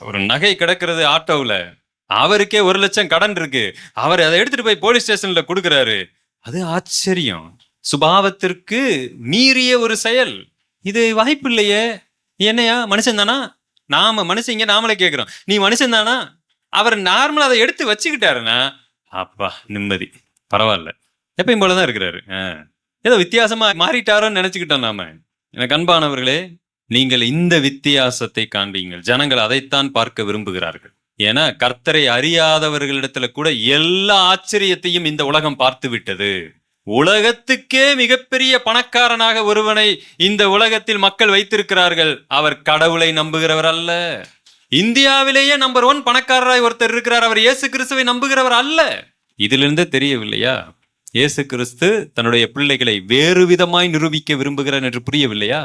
ஒரு நகை கிடக்கிறது ஆட்டோவில். அவருக்கே ஒரு லட்சம் கடன் இருக்கு. அவர் அதை எடுத்துட்டு போய் போலீஸ் ஸ்டேஷன்ல கொடுக்குறாரு. அது ஆச்சரியம். சுபாவத்திற்கு மீறிய ஒரு செயல். இது வாய்ப்பு இல்லையே. என்னையா மனுஷன் தானா? நாம மனுஷங்க நாமளே கேட்கிறோம் நீ மனுஷன் தானா? அவர் நார்மலா அதை எடுத்து வச்சுக்கிட்டாருன்னா அப்பா நிம்மதி. பரவாயில்ல. எப்பயும் போலதான் இருக்கிறாரு. ஆ. ஏதோ வித்தியாசமா மாறிட்டாரோன்னு நினைச்சுக்கிட்டோம் நாம. எனக்கு அன்பானவர்களே நீங்கள் இந்த வித்தியாசத்தை காண்பீங்கள். ஜனங்கள் அதைத்தான் பார்க்க விரும்புகிறார்கள். ஏன்னா கர்த்தரை அறியாதவர்களிடத்துல கூட எல்லா ஆச்சரியத்தையும் இந்த உலகம் பார்த்து விட்டது. உலகத்துக்கே மிகப்பெரிய பணக்காரனாக ஒருவனை இந்த உலகத்தில் மக்கள் வைத்திருக்கிறார்கள். அவர் கடவுளை நம்புகிறவர் அல்ல. இந்தியாவிலேயே நம்பர் ஒன் பணக்காரராய் ஒருத்தர் இருக்கிறார். அவர் இயேசு கிறிஸ்துவை நம்புகிறவர் அல்ல. இதிலிருந்து தெரியவில்லையா? இயேசு கிறிஸ்து தன்னுடைய பிள்ளைகளை வேறு விதமாய் நிரூபிக்க விரும்புகிறார் என்று புரியவில்லையா?